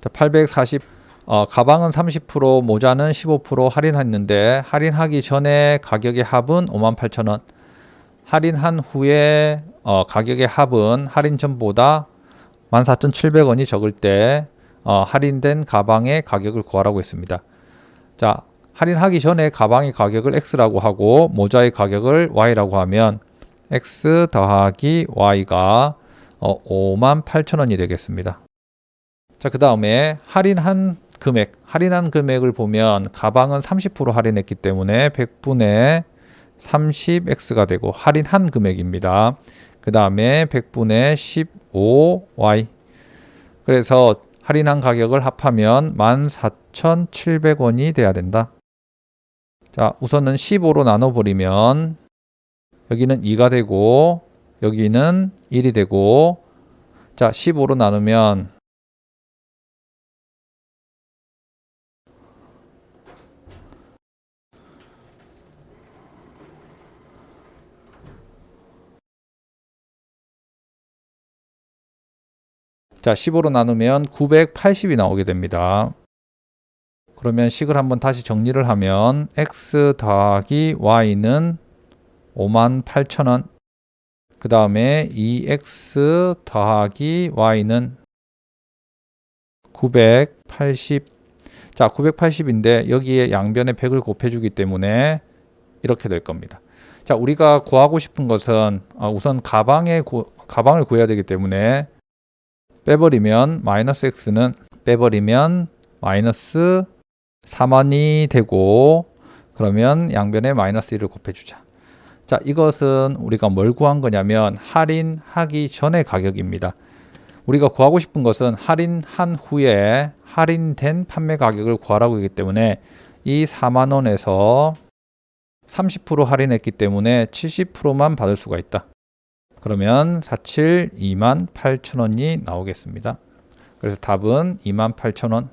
자, 840 어, 가방은 30% 모자는 15% 할인했는데 할인하기 전에 가격의 합은 58,000원. 할인한 후에 어, 가격의 합은 할인 전보다 14,700원이 적을 때 어, 할인된 가방의 가격을 구하라고 했습니다. 자, 할인하기 전에 가방의 가격을 X라고 하고 모자의 가격을 Y라고 하면 X 더하기 Y가 어, 58,000원이 되겠습니다. 자, 그 다음에 할인한 금액, 할인한 금액을 보면 가방은 30% 할인했기 때문에 100분의 30x가 되고 할인한 금액입니다. 그 다음에 100분의 15y. 그래서 할인한 가격을 합하면 14,700원이 돼야 된다. 자, 우선은 15로 나눠버리면 여기는 2가 되고 여기는 1이 되고 자, 15로 나누면 자, 15로 나누면 980이 나오게 됩니다. 그러면 식을 한번 다시 정리를 하면 x 더하기 y는 58,000원. 그 다음에 2x 더하기 y는 980. 자, 980인데 여기에 양변에 100을 곱해주기 때문에 이렇게 될 겁니다. 자, 우리가 구하고 싶은 것은 어, 우선 가방의 고, 가방을 구해야 되기 때문에 빼버리면 마이너스 x는 빼버리면 마이너스 4만이 되고 그러면 양변에 마이너스 1을 곱해주자. 자, 이것은 우리가 뭘 구한 거냐면 할인하기 전의 가격입니다. 우리가 구하고 싶은 것은 할인한 후에 할인된 판매 가격을 구하라고 하기 때문에 이 4만 원에서 30% 할인했기 때문에 70%만 받을 수가 있다. 그러면 47 2만 8천 원이 나오겠습니다. 그래서 답은 2만 8천 원